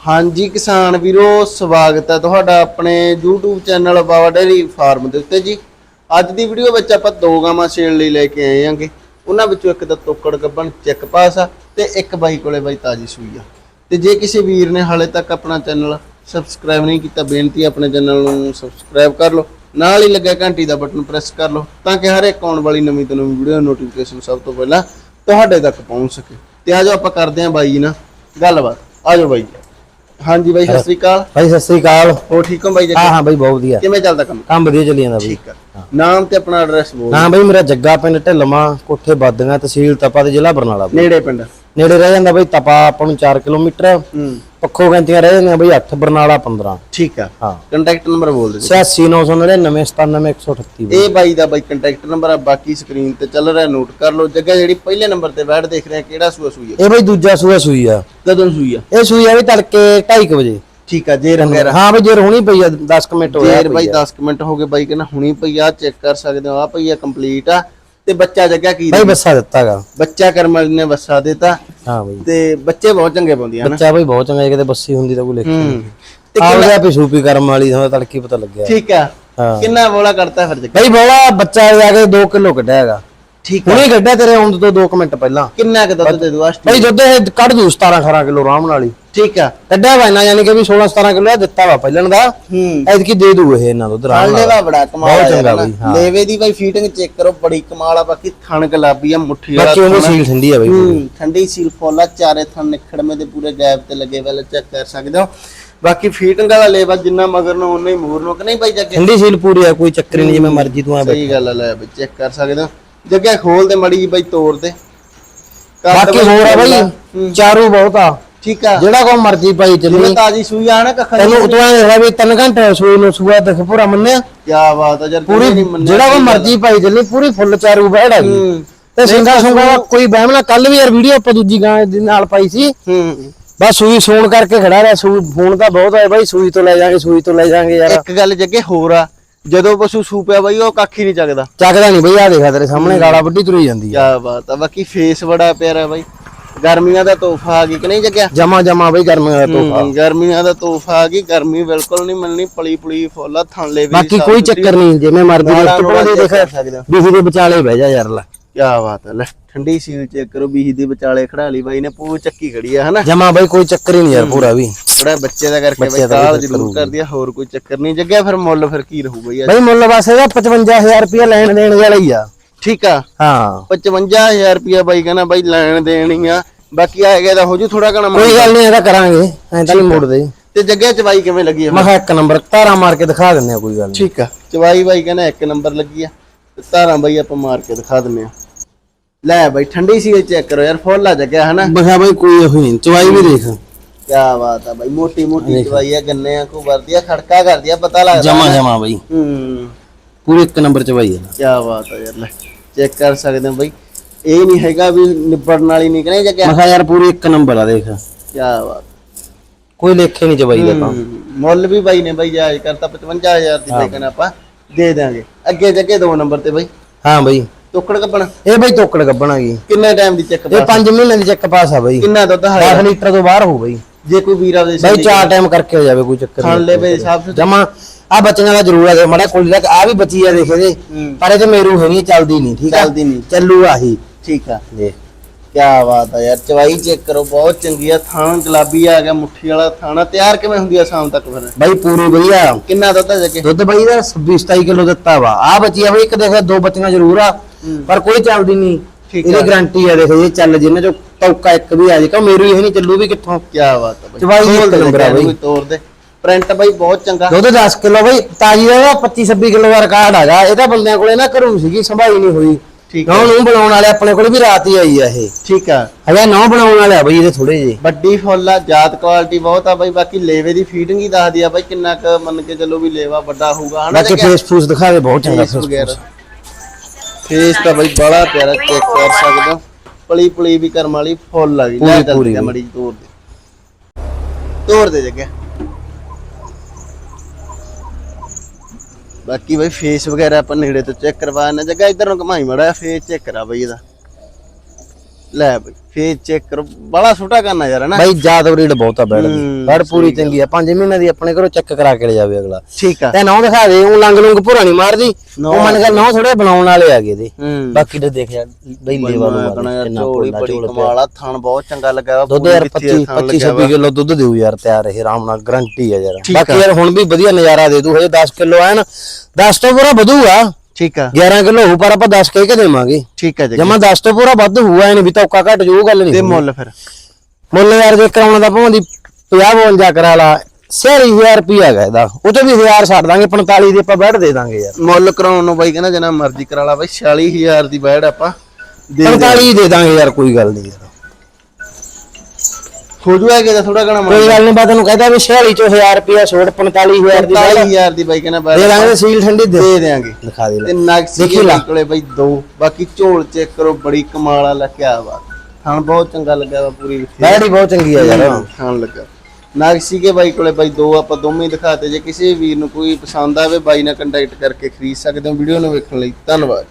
ਹਾਂਜੀ ਕਿਸਾਨ ਵੀਰੋ, ਸਵਾਗਤ ਹੈ ਤੁਹਾਡਾ ਆਪਣੇ YouTube channel Bawa dairy farm ਦੇ ਉੱਤੇ ਜੀ। ਅੱਜ ਦੀ ਵੀਡੀਓ ਵਿੱਚ ਆਪਾਂ ਦੋ ਗਾਵਾਂ ਸੇਲ ਲਈ ਲੈ ਕੇ ਆਏ ਹਾਂਗੇ। ਉਹਨਾਂ ਵਿੱਚੋਂ ਇੱਕ ਦਾ ਤੋਕੜ ਗੱਬਣ ਚੈੱਕ ਪਾਸ ਆ ਤੇ ਇੱਕ ਬਾਈ ਕੋਲੇ ਬਾਈ ਤਾਜੀ ਸੂਈ ਆ। ਤੇ ਜੇ ਕਿਸੇ ਵੀਰ ਨੇ ਹਾਲੇ ਤੱਕ ਆਪਣਾ ਚੈਨਲ ਸਬਸਕ੍ਰਾਈਬ ਨਹੀਂ ਕੀਤਾ, ਬੇਨਤੀ ਆਪਣੇ ਚੈਨਲ ਨੂੰ ਸਬਸਕ੍ਰਾਈਬ ਕਰ ਲਓ। ਨਾਲ ਹੀ ਲੱਗਿਆ ਘੰਟੀ ਦਾ ਬਟਨ ਪ੍ਰੈਸ ਕਰ ਲਓ ਤਾਂ ਕਿ ਹਰ ਇੱਕ ਆਉਣ ਵਾਲੀ ਨਵੀਂ ਤੋਂ ਨਵੀਂ ਵੀਡੀਓ ਨੋਟੀਫਿਕੇਸ਼ਨ ਸਭ ਤੋਂ ਪਹਿਲਾਂ ਤੁਹਾਡੇ ਤੱਕ ਪਹੁੰਚ ਸਕੇ। ਤੇ ਆਜੋ ਆਪਾਂ ਕਰਦੇ ਹਾਂ ਬਾਈ ਜੀ ਨਾਲ ਗੱਲਬਾਤ। ਆਜੋ ਬਾਈ ਜੀ। ਹਾਂਜੀ ਬਾਈ ਸਤਿ ਸ੍ਰੀ ਅਕਾਲ। ਭਾਈ ਸਤਿ ਸ੍ਰੀ ਅਕਾਲ। ਹੋ ਠੀਕ ਹੋ ਬਾਈ ਜੀ? ਹਾਂ ਹਾਂ ਬਾਈ ਬਹੁਤ ਵਧੀਆ। ਕਿਵੇਂ ਚੱਲਦਾ ਕੰਮ? ਕੰਮ ਵਧੀਆ ਚੱਲੀ ਜਾਂਦਾ ਬਾਈ। ਠੀਕ ਆ। ਨਾਮ ਤੇ ਆਪਣਾ ਐਡਰੈਸ ਬੋਲ ਹਾਂ ਬਾਈ ਮੇਰਾ ਜੱਗਾ ਪਿੰਡ ਢਿੱਲਵਾਂ ਕੋਠੇ ਬਾਦੀਆਂ ਤਹਿਸੀਲ ਤਪਾ ਤੇ ਜ਼ਿਲ੍ਹਾ ਬਰਨਾਲਾ। ਨੇੜੇ ਪਿੰਡ। ਨੇੜੇ ਰਹਿ ਜਾਂਦਾ ਬਾਈ ਤਪਾ ਆਪਾਂ ਨੂੰ 4 ਕਿਲੋਮੀਟਰ ਹੂੰ। ਪੱਖੋ ਗੰਤੀਆਂ ਰਹਿ ਜਾਂਦੀਆਂ ਬਾਈ 8 ਬਰਨਾਲਾ 15 ਠੀਕ ਆ। ਹਾਂ। ਕੰਟੈਕਟ ਨੰਬਰ ਬੋਲ ਦਿਓ। 8699999138 ਇਹ ਬਾਈ ਦਾ ਬਾਈ ਕੰਟੈਕਟ ਨੰਬਰ ਆ ਬਾਕੀ ਸਕਰੀਨ ਤੇ ਚੱਲ ਰਿਹਾ ਨੋਟ ਕਰ ਲਓ। ਜਗ੍ਹਾ ਜਿਹੜੀ ਪਹਿਲੇ ਨੰਬਰ ਤੇ ਬੈਠ ਦੇਖ ਰਹੇ ਆ ਕਿਹੜਾ ਸੂਆ ਸੂਈ ਹੈ ਇਹ ਬਾਈ ਦੂਜਾ ਸੂਆ ਸੂਈ ਆ। ਕਦੋਂ ਸੂਈ ਆ? ਇਹ ਸੂਈ ਆ ਵੀ ਤੜਕੇ 2:30 ਵਜੇ। ਠੀਕ ਆ ਜੇ ਰੰਗੇਰਾ ਹਾਂ ਬਾਈ ਜੇ ਰੋਣੀ ਪਈ ਆ 10 ਮਿੰਟ ਹੋਇਆ ਜੇਰ ਬਾਈ 10 ਕੁ ਮਿੰਟ ਹੋ ਗਏ ਬਾਈ ਕਹਿੰਦਾ ਹੁਣੀ ਪਈ ਆ ਚੈੱਕ ਕਰ ਸਕਦੇ ਹੋ ਆ ਪਈ ਆ ਕੰਪਲੀਟ ਆ। ਤੇ ਬੱਚਾ ਜਗ੍ਹਾ ਕੀ ਬਾਈ ਬੱਸਾ ਦਿੱਤਾਗਾ। ਬੱਚਾ ਕਰਮਲ ਨੇ ਵਸਾ ਦਿੱਤਾ। ਹਾਂ ਬਾਈ। ਤੇ ਬੱਚੇ ਬਹੁਤ ਚੰਗੇ ਪਾਉਂਦੀਆਂ ਨਾ। ਬੱਚਾ ਬਾਈ ਬਹੁਤ ਚੰਗਾ ਜੇ ਕਿਤੇ ਬੱਸੀ ਹੁੰਦੀ ਤਾਂ ਕੋਈ ਲਿਖ ਹੂੰ। ਤੇ ਆ ਗਿਆ ਵੀ ਸੂਪੀ ਕਰਮ ਵਾਲੀ ਸਾਨੂੰ ਤੜਕੀ ਪਤਾ ਲੱਗਿਆ। ਠੀਕ ਆ। ਕਿੰਨਾ ਬੋਲਾ ਕਰਤਾ ਫਿਰ ਜੱਗਾ? ਬਾਈ ਬੋਲਾ ਬੱਚਾ ਜਾ ਕੇ 2 ਕਿਲੋ ਕੱਢਿਆ ਹੈਗਾ। ਠੀਕ ਹੁਣੇ ਕੱਢਿਆ ਤੇਰੇ ਆਉਣ ਤੋਂ 2 ਮਿੰਟ ਪਹਿਲਾਂ। ਕਿੰਨਾ ਕੁ ਦੁੱਧ ਦੇ ਦੂ ਆਸਟ ਬਾਈ ਦੁੱਧ ਇਹ ਕੱਢ ਦੂ 17 18 ਕਿਲੋ ਆਰਾਮ ਨਾਲ ਹੀ। ਠੀਕ ਆ। ਕੱਢਿਆ ਵਾ ਇਹਨਾਂ ਯਾਨੀ ਕਿ ਵੀ 16 17 ਕਿਲੋ ਦਿੱਤਾ ਵਾ ਪਹਿਲਾਂ ਦਾ। ਹੂੰ। ਐਤਕੀ ਦੇ ਦੂ ਇਹ ਇਹਨਾਂ ਦੁੱਧ ਆਰਾਮ ਨਾਲ। ਵਾ ਬੜਾ ਕਮਾਲ ਬਹੁਤ ਚੰਗਾ ਬਾਈ। ਹਾਂ। ਲੇਵੇ ਦੀ ਬਾਈ ਫੀਟਿੰਗ ਚੈੱਕ ਕਰੋ ਬੜੀ ਕਮਾਲ ਆ ਬਾਕੀ ਥਣ ਗੁਲਾਬੀ ਆ ਮੁੱਠੀ ਵਾਲਾ ਬਾਕੀ ਉਹਨੂੰ। ਸੀਲ ਠੰਡੀ ਆ ਬਾਈ ਹੂੰ ਠੰਡੀ ਸੀਲ ਫੋਲਾ ਚਾਰੇ ਥਣ ਨਿਖੜਵੇਂ ਦੇ ਪੂਰੇ ਗੈਪ ਤੇ ਲੱਗੇ ਵਾਲੇ ਚੈੱਕ ਕਰ ਸਕਦੇ ਹੋ। ਬਾਕੀ ਫੀਟਿੰਗ ਵਾਲਾ ਲੇਵਾ ਜਿੰਨਾ ਮਗਰ ਨੂੰ ਉਨਾ ਹੀ ਮੂਰ ਨੂੰ ਕਿ ਨਹੀਂ ਬਾਈ ਜੱਗੇ ਠੰਡੀ ਸੀਲ ਪੂਰੀ ਆ ਕੋਈ ਚੱਕਰ ਨਹੀਂ ਜਿਵੇਂ ਮਰਜ਼ੀ ਤੂੰ ਆ ਬੈ ਸਹੀ ਗੱਲ ਆ ਲੈ ਬਈ ਚੈੱਕ ਕਰ ਸਕਦੇ ਹੋ। ਜੱਗੇ ਖੋਲ ਦੇ ਮੜੀ ਬਾਈ ਤੋੜ ਦੇ। ਕਰ ਬਾਕੀ ਹੋਰ ਆ ਬਾਈ ਹੂੰ। ਚਾਰੂ ਬਹੁਤ ਆ। ਠੀਕ ਆ। ਜਿਹੜਾ ਕੋ ਮਰਜ਼ੀ ਪਾਈ ਜਿਵੇਂ ਚੱਲੀ ਤਾਜੀ ਸੂਈ ਆ ਨਾ ਕੱਖਾਂ ਤੈਨੂੰ ਉਤੋਂ ਐ ਹੈ ਵੀ 3 ਘੰਟੇ ਸੂਈ ਨੂੰ ਸੂਆ ਦੇਖ ਪੂਰਾ ਮੰਨਿਆ? ਕੀ ਬਾਤ ਆ ਯਾਰ ਪੂਰੀ ਨਹੀਂ ਮੰਨਿਆ ਜਿਹੜਾ ਕੋ ਮਰਜ਼ੀ ਪਾਈ ਚੱਲੀ ਪੂਰੀ ਫੁੱਲ ਚਾਰੂ ਬਹਿੜ ਆ ਗਈ ਹੂੰ। ਤੇ ਸਿੰਗਾ ਸੁੰਗਾ ਦਾ ਕੋਈ ਬਹਿਮ ਨਾ ਕੱਲ ਵੀ ਯਾਰ ਵੀਡੀਓ ਆਪਾਂ ਦੂਜੀ ਗਾਂ ਦੇ ਨਾਲ ਪਾਈ ਸੀ। ਹੂੰ। ਬਸ ਸੂਈ ਸੂਣ ਕਰਕੇ ਖੜਾ ਰਿਹਾ ਸੂਈ ਫੋਨ ਤਾਂ ਬਹੁਤ ਆਏ ਬਾਈ ਸੂਈ ਤੋਂ ਲੈ ਜਾਾਂਗੇ ਸੂਈ ਤੋਂ ਲੈ ਜਾਾਂਗੇ ਯਾਰ। ਇੱਕ ਗੱਲ ਜੱਗੇ ਹੋਰ ਆ। ਜਦੋਂ ਪਸ਼ੂ ਸੂਪਿਆ ਬਾਈ ਉਹ ਕੱਖ ਹੀ ਨਹੀਂ ਚੱਕਦਾ। ਚੱਕਦਾ ਨਹੀਂ ਬਈ ਆ ਦੇਖਾ ਤੇਰੇ ਸਾਹਮਣੇ ਗਾਲਾ ਵੱਡੀ ਤੁਰੀ ਜਾਂਦੀ ਆ। ਕੀ ਬਾਤ ਆ ਬਾਕੀ ਫੇਸ ਬੜਾ ਪਿਆਰਾ ਬਾਈ। ਗਰਮੀਆਂ ਦਾ ਤੋਹਫਾ ਆ ਗਈ ਕਿ ਨਹੀਂ ਜੱਗਿਆ ਜਮਾ ਜਮਾ ਬਈ ਗਰਮੀਆਂ ਦਾ ਤੋਹਫਾ। ਹਮ, ਗਰਮੀਆਂ ਦਾ ਤੋਹਫਾ ਆ ਗਈ ਗਰਮੀ ਬਿਲਕੁਲ ਨਹੀਂ ਮਿਲਣੀ ਪਲੀ ਪੁਲੀ ਫੁੱਲ ਥਣ ਲੈ ਵੀ ਬਾਕੀ ਕੋਈ ਚੱਕਰ ਨਹੀਂ ਜਿਵੇਂ ਮਰਜ਼ੀ ਨਾਲਾ ਲਿਫਟ ਪੜਾ ਦੇ ਨੂਲਾ ਦੇਖ ਸਕਦੇ ਦੇ ਵਿਚਾਲੇ ਬਹਿ ਜਾ ਯਾਰ ਲੈ। ਕੀ ਬਾਤ ਹੈ ਲੈ ਠੰਡੀ ਸੀਲ ਚੈੱਕ ਕਰੋ ਬੀਹੀ ਦੇ ਵਿਚਾਲੇ ਖੜਾ ਲਈ ਬਾਈ ਨੇ ਪੂ ਚੱਕੀ ਖੜੀ ਆ ਹਨਾ? ਜਮਾ ਬਈ ਕੋਈ ਚੱਕਰ ਹੀ ਨਹੀਂ ਯਾਰ ਪੂਰਾ ਵੀ। ਥੋੜਾ ਬੱਚੇ ਦਾ ਕਰਕੇ ਬਾਈ ਕਾਲ ਜ਼ਰੂਰ ਕਰਦੀ ਆ ਹੋਰ ਕੋਈ ਚੱਕਰ ਨਹੀਂ। ਜੱਗਿਆ ਫਿਰ ਮੁੱਲ ਫਿਰ ਕੀ ਰਹੂ ਬਈ ਅੱਜ? ਬਈ ਮੁੱਲ ਬਸ ਇਹਦਾ 55000 ਰੁਪਇਆ ਲੈਣ ਦੇਣ ਵਾਲਾ ਹੀ ਆ। ਠੀਕ ਆ। ਹਾਂ। 55000 ਰੁਪਿਆ ਬਾਈ ਕਹਿੰਦਾ ਬਾਈ ਲੈਣ ਦੇਣੀ ਆ। ਬਾਕੀ ਆ ਗਿਆ ਤਾਂ ਹੋ ਜੂ ਥੋੜਾ ਘਣਾ ਕੋਈ ਗੱਲ ਨਹੀਂ ਇਹਦਾ ਕਰਾਂਗੇ। ਐਂ ਤਾਂ ਨਹੀਂ ਮੁੜਦੇ। ਤੇ ਜੱਗਿਆ ਚਵਾਈ ਕਿਵੇਂ ਲੱਗੀ ਆ ਮੈਂ ਕਿਹਾ ਇੱਕ ਨੰਬਰ ਧਾਰਾ ਮਾਰ ਕੇ ਦਿਖਾ ਦਿੰਦੇ ਆ ਕੋਈ ਗੱਲ ਨਹੀਂ। ਠੀਕ ਆ। ਚਵਾਈ ਬਾਈ ਕਹਿੰਦਾ ਇੱਕ ਨੰਬਰ ਲੱਗੀ ਆ। ਤੇ ਧਾਰਾਂ ਬਾਈ ਆਪਾਂ ਮਾਰ ਕੇ ਦਿਖਾ ਦਿੰਨੇ ਆ। ਲੈ ਬਾਈ ਠੰਡੀ ਸੀ ਚੈੱਕ ਕਰੋ ਯਾਰ ਫੁੱਲ ਆ ਜੱਗਿਆ ਹਨਾ? ਬਖਾ ਬਈ ਕੋਈ ਉਹ ਨਹੀਂ ਚਵਾਈ ਵੀ ਦੇਖ। ਕੀ ਬਾਤ ਆ ਬਾਈ ਮੋਟੀ ਮੋਟੀ ਚਵਾਈ ਆ ਗੰਨੇ ਆ ਕੋ ਵਰਦੀ ਆ ਖੜਕਾ ਕਰਦੀ ਆ ਪਤਾ ਲੱਗਦਾ ਜਮਾ ਜਮਾ ਬਈ। ਹੂੰ। ਪੂਰੇ ਇੱਕ ਨੰਬਰ ਚਵਾਈ ਆ। ਕੀ ਬਾਤ ਆ ਯਾਰ ਲੈ ਚੈੱਕ ਕਰ ਸਕਦੇ ਹੋ ਬਾਈ। ਇਹ ਨਹੀਂ ਹੈਗਾ ਵੀ ਨਿਬੜਨ ਵਾਲੀ ਨਹੀਂ ਕਹਨੇ ਜੱਗਿਆ? ਮੈਂ ਕਿਹਾ ਯਾਰ ਪੂਰੀ ਇੱਕ ਨੰਬਰ ਆ ਦੇਖ। ਕੀ ਬਾਤ ਕੋਈ ਲੇਖੇ ਨਹੀਂ ਚਵਾਈ ਦਾ ਤਾਂ। ਮੁੱਲ ਵੀ ਬਾਈ ਨੇ ਬਾਈ ਜਾਇਜ਼ ਕਰਤਾ 55000 ਦੀ ਕਹਿੰਦਾ ਆਪਾਂ ਦੇ ਦਾਂਗੇ ਅੱਗੇ ਜੱਗੇ ਦੋ ਨੰਬਰ ਤੇ ਬਾਈ। ਹਾਂ ਬਈ। ਟੁੱਕੜ ਕੱਪਣਾ? ਇਹ ਬਈ ਤੋਕੜ ਗੱਬਣਾ ਗਈ ਕਿੰਨੇ ਟਾਈਮ ਦੀ ਚੈੱਕ ਇਹ 5 ਮਹੀਨੇ ਦੀ ਚੱਕ ਪਾਸ ਆ ਬਈ। ਕਿੰਨਾ ਦੁੱਧ ਹੈ 10 ਲੀਟਰ ਤੋਂ ਬਾਹਰ ਹੋ ਬਈ। ਜੇ ਕੋਈ ਵੀਰ ਆਪਦੇ ਬਈ ਚਾਰ ਟਾਈਮ ਕਰਕੇ ਹੋ ਜਾਵੇ ਕੋਈ ਚੱਕਰ ਖਾਣ ਨਹੀਂ ਲੈ ਬਈ ਸਾਹਿਬ ਜਮਾ ਆ ਬੱਚਿਆਂ ਦਾ ਜ਼ਰੂਰ ਮੜਾ ਕੋਲੀ ਤੱਕ ਆ ਵੀ ਬੱਚੀ ਆ ਦੇਖ ਇਹਦੇ। ਹੂੰ। ਪਰ ਇਹ ਤੇ ਮੇਰੂ ਹੈ ਨਹੀਂ ਚੱਲਦੀ ਨਹੀਂ ਠੀਕ ਆ? ਚੱਲਦੀ ਨਹੀਂ। ਚੱਲੂ ਆਹੀ। ਠੀਕ ਆ। ਦੇਖ। ਕੀ ਬਾਤ ਆ ਯਾਰ ਚਵਾਈ ਚੈੱਕ ਕਰੋ ਬਹੁਤ ਚੰਗੀ ਆ। ਥਾਣ ਗੁਲਾਬੀ ਆ ਗਿਆ ਮੁੱਠੀ ਵਾਲਾ ਥਾਣਾ। ਤਿਆਰ ਕਿਵੇਂ ਹੁੰਦੀ ਆ ਸ਼ਾਮ ਤੱਕ ਫਿਰ? ਬਈ ਪੂਰੀ ਵਧੀਆ। ਕਿੰਨਾ ਦੁੱਧ ਹੈ ਜੱਗੇ ਦੁੱਧ ਬਈ ਦਾ 26 27 ਕਿਲੋ ਦਿੱਤਾ ਵਾ। ਆ ਬੱਚੀ ਆ ਬਈ ਇੱਕ ਦੇਖ ਦੋ ਬੱਚੀਆਂ ਜ਼ਰੂਰ ਆ। ਪਰ ਕੋਈ ਚੱਲਦੀ ਨਹੀਂ ਇਹਦੀ ਗਾਰੰਟੀ ਆ ਦੇਖ ਇਹ ਚੱਲ ਜਿੰਨੇ ਚੋਂ ਤੌਕਾ ਇੱਕ ਵੀ ਆ ਜੇ ਕਾ ਮੇਰੂ ਇਹ ਨਹੀਂ ਚੱਲੂ ਵੀ ਕਿੱਥੋਂ? ਕੀ ਬਾਤ ਬਈ। ਚਵਾਈ ਇੱਕ ਨੰਬਰ ਆ ਬਈ। ਤੋੜ ਦੇ। ਪ੍ਰਿੰਟ ਬਾਈ ਬਹੁਤ ਚੰਗਾ। ਦੁੱਧ 10 ਕਿਲੋ ਬਈ ਤਾਜੀ ਦਾ 25 26 ਕਿਲੋ ਦਾ ਰਿਕਾਰਡ ਹੈਗਾ ਇਹ ਤਾਂ ਬੰਦਿਆਂ ਕੋਲੇ ਨਾ ਘਰੂ ਸੀਗੀ ਸੰਭਾਈ ਨਹੀਂ ਹੋਈ। ਠੀਕ ਨੌ ਨੂੰ ਬਣਾਉਣ ਵਾਲੇ ਆਪਣੇ ਕੋਲੇ ਵੀ ਰਾਤ ਹੀ ਆਈ ਆ ਇਹ। ਠੀਕ ਆ। ਹਜਾ ਨੌ ਬਣਾਉਣ ਵਾਲੇ ਆ ਬਈ ਇਹਦੇ ਥੋੜੇ ਜੇ ਵੱਡੀ ਫੁੱਲ ਆ ਜਾਤ ਕੁਆਲਿਟੀ ਬਹੁਤ ਆ ਬਾਈ ਬਾਕੀ ਲੇਵੇ ਦੀ ਫੀਡਿੰਗ ਹੀ ਦੱਸਦੀ ਆ ਬਾਈ ਕਿੰਨਾ ਕ ਮੰਨ ਕੇ ਚੱਲੋ ਵੀ ਲੇਵਾ ਵੱਡਾ ਹੋਊਗਾ ਹਨਾ ਬਾਕੀ ਫੇਸ ਫੂਸ ਦਿਖਾਵੇ ਬਹੁਤ ਚੰਗਾ ਫੇਸ ਫੇਸ ਤਾਂ ਬਾਈ ਬੜਾ ਪਿਆਰਾ ਚੈੱਕ ਕਰ ਸਕਦੇ। ਹੋ ਪਲੀ ਪਲੀ ਵੀ ਕਰਮ ਵਾਲੀ ਫੁੱਲ ਆ ਗਈ। ਲੈ ਗਿਆ ਬਈ। ਮੜੀ ਤੋੜ ਦੇ। ਤੋੜ ਦੇ ਜੱਗੇ। ਬਾਕੀ ਬਾਈ ਫੇਸ ਵਗੈਰਾ ਆਪਾਂ ਨੇੜੇ ਤੋਂ ਚੈੱਕ ਕਰਵਾ ਨਾ ਜੱਗਾ ਇਧਰ ਨੂੰ ਘਮਾਈ ਮੜਾ ਫੇਸ ਚੈੱਕ ਕਰਾ ਬਾਈ ਇਹਦਾ। ਲੈ ਬਈ ਫੇਰ ਚੈੱਕ ਕਰੋ। ਬੜਾ ਛੋਟਾ ਕਰਨਾ ਯਾਰ ਹਨਾ ਬਾਈ ਜਾਤ ਬਰੀਡ ਬਹੁਤ ਆ ਬੈਡ ਦੀ। ਹੂੰ, ਬੈਡ ਪੂਰੀ ਚੰਗੀ ਆ। 5 ਮਹੀਨੇ ਦੀ ਆਪਣੇ ਘਰੋਂ ਚੈੱਕ ਕਰਾ ਕੇ ਲੈ ਜਾਵੇ ਅਗਲਾ। ਠੀਕ ਆ। ਤੇ ਨੌ ਦਿਖਾ ਦੇ ਉਹ ਲੰਗ ਲੁੰਗ ਭੁਰਾ ਨਹੀਂ ਮਾਰਦੀ। ਉਹ ਮੰਨ ਕੇ ਨੌ ਥੋੜੇ ਬਣਾਉਣ ਵਾਲੇ ਆ ਗਏ ਦੇ ਹੂੰ। ਬਾਕੀ ਤੇ ਦੇਖ ਯਾਰ ਬਈ ਲੇਵਾ ਨੂੰ ਕਿੰਨਾ ਬੜੀ ਪਿਆ। ਕਮਾਲ ਆ ਥਣ ਬਹੁਤ ਚੰਗਾ ਲੱਗਾ ਦੁੱਧ ਯਾਰ ਵਿੱਥੀ 25 ਥਣ 25 ਲੱਗਿਆ ਵਾ। 26 ਕਿਲੋ ਦੁੱਧ ਦੇਊ ਯਾਰ ਤਿਆਰ ਇਹ ਆਰਾਮ ਨਾਲ ਗਰੰਟੀ ਆ ਯਾਰ। ਬਾਕੀ ਯਾਰ ਹੁਣ ਵੀ ਵਧੀਆ ਨਜ਼ਾਰਾ ਦੇ ਦੂ ਹਜੇ 10 ਕਿਲੋ ਐਨ 10 ਤੋਂ ਪੂਰਾ ਵਧੂਗਾ। ਠੀਕ ਆ। 11 ਕਿਲੋ ਹੋਊ ਪਰ ਆਪਾਂ 10 ਕਹਿ ਕੇ ਦੇਵਾਂਗੇ। ਠੀਕ ਆ ਜੀ ਜਮਾ 10 ਤੋਂ ਪੂਰਾ ਵੱਧ ਹੋਊਗਾ ਇਹਨੇ ਵੀ ਧੋਕਾ ਘਟ ਜੂ ਗੱਲ ਤੇ ਨਹੀਂ ਮੁੱਲ ਫਿਰ। ਮੁੱਲ ਯਾਰ ਜੇ ਕਰਾਉਣਾ ਤਾਂ ਭਾਵੇਂ ਦੀ 50 52 ਕਰਾ ਲਾ 60000 ਰੁਪਿਆ ਹੈਗਾ ਇਹਦਾ। ਉਹ ਤੇ ਵੀ 1000 ਛੱਡ ਦਾਂਗੇ 45 ਦੀ ਆਪਾਂ ਬੈਠ ਦੇ ਦਾਂਗੇ ਯਾਰ। ਮੁੱਲ ਕਰਾਉਣ ਨੂੰ ਬਾਈ ਕਹਿੰਦਾ ਜਿੰਨਾ ਮਰਜ਼ੀ ਕਰਾ ਲਾ ਬਾਈ 46000 ਦੀ ਬੈੜ ਆਪਾਂ। ਦੇ ਦੇ 45 ਦੇ ਦਾਂਗੇ ਯਾਰ ਕੋਈ ਗੱਲ ਨਹੀਂ ਯਾਰ। ਹੋ ਜੂਗਾ ਕਿ ਥੋੜਾ ਘਣਾ ਕੋਈ ਗੱਲ ਨਹੀਂ ਬਾ ਤੈਨੂੰ ਕਹਿੰਦਾ ਵੀ 46 ਚੋਂ 1000 ਰੁਪਿਆ ਛੋੜ 45000 ਦੀ ਬੈਠ 45000 ਦੀ ਬਾਈ ਕਹਿੰਦਾ ਬੈੜ ਦੇ ਦਾਂਗੇ ਸੀਲ ਠੰਡੀ ਦੇ। ਦੇ ਦੇਾਂਗੇ ਦਿਖਾ ਦੇ ਲੈ। ਤੇ ਦੇਖੀ ਲਾ। ਕੋਲੇ ਬਾਈ ਦੋ। ਬਾਕੀ ਝੋਲ ਚੈੱਕ ਕਰੋ ਬੜੀ ਕਮਾਲ ਆ ਲੱਗਿਆ ਵਾ। ਥਣ ਬਹੁਤ ਚੰਗਾ ਲੱਗਿਆ ਵਾ ਪੂਰੀ ਹੀ ਬਹੁਤ ਚੰਗੀ ਆ ਯਾਰ। ਥਣ ਲੱਗਾ। ਨਾਗਸੀ ਕੇ ਬਾਈ ਕੋਲੇ ਬਾਈ ਦੋ ਆਪਾਂ ਦੋਵੇਂ ਦਿਖਾਤੇ ਜੇ ਕਿਸੇ ਵੀਰ ਨੂੰ ਕੋਈ ਪਸੰਦ ਆਵੇ ਬਾਈ ਨਾਲ ਕੰਟੈਕਟ ਕਰਕੇ ਖਰੀਦ ਸਕਦੇ ਹੋ। ਵੀਡੀਓ ਨੂੰ ਵੇਖਣ ਲਈ ਧੰਨਵਾਦ